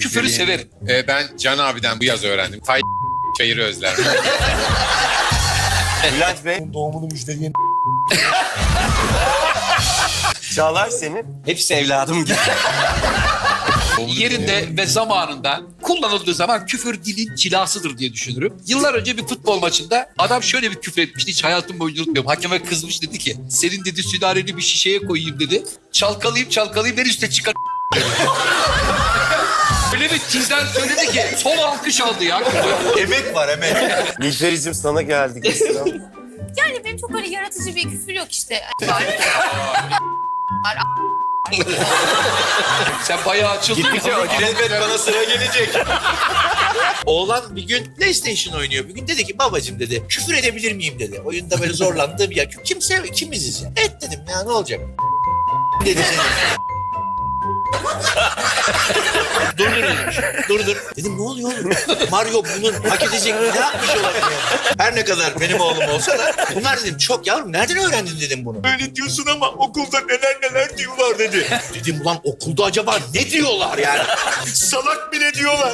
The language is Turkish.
Küfürü severim. Ee, ben Can abiden bu yaz öğrendim. Tay çayırı özler. Bülent Bey, Doğumunu müjdeleyen Çağlar senin. Hepsi evladım gibi. Yerinde ve zamanında kullanıldığı zaman küfür dilin cilasıdır diye düşünürüm. Yıllar önce bir futbol maçında adam şöyle bir küfür etmişti. Hiç hayatım boyunca unutmuyorum. Hakeme kızmış dedi ki senin dedi sülaleni bir şişeye koyayım dedi. Çalkalayayım çalkalayayım en üste çıkar tizden söyledi ki son alkış aldı ya. Emek var emek. Nilpericim sana geldik. Yani benim çok öyle yaratıcı bir küfür yok işte. Sen bayağı açıldın. Elbet bana sıra gelecek. Oğlan bir gün PlayStation oynuyor. Bir gün dedi ki babacım dedi küfür edebilir miyim dedi. Oyunda böyle zorlandı. Ya kimse kimiziz ya. Et dedim ya ne olacak? dedi. Dur demiş. Dur dur. Dedim ne oluyor oğlum? Mario bunun hak edecek ne yapmış olabilir? Her ne kadar benim oğlum olsa da bunlar dedim çok yavrum nereden öğrendin dedim bunu. Öyle diyorsun ama okulda neler neler diyorlar dedi. Dedim ulan okulda acaba ne diyorlar yani? Salak bile diyorlar.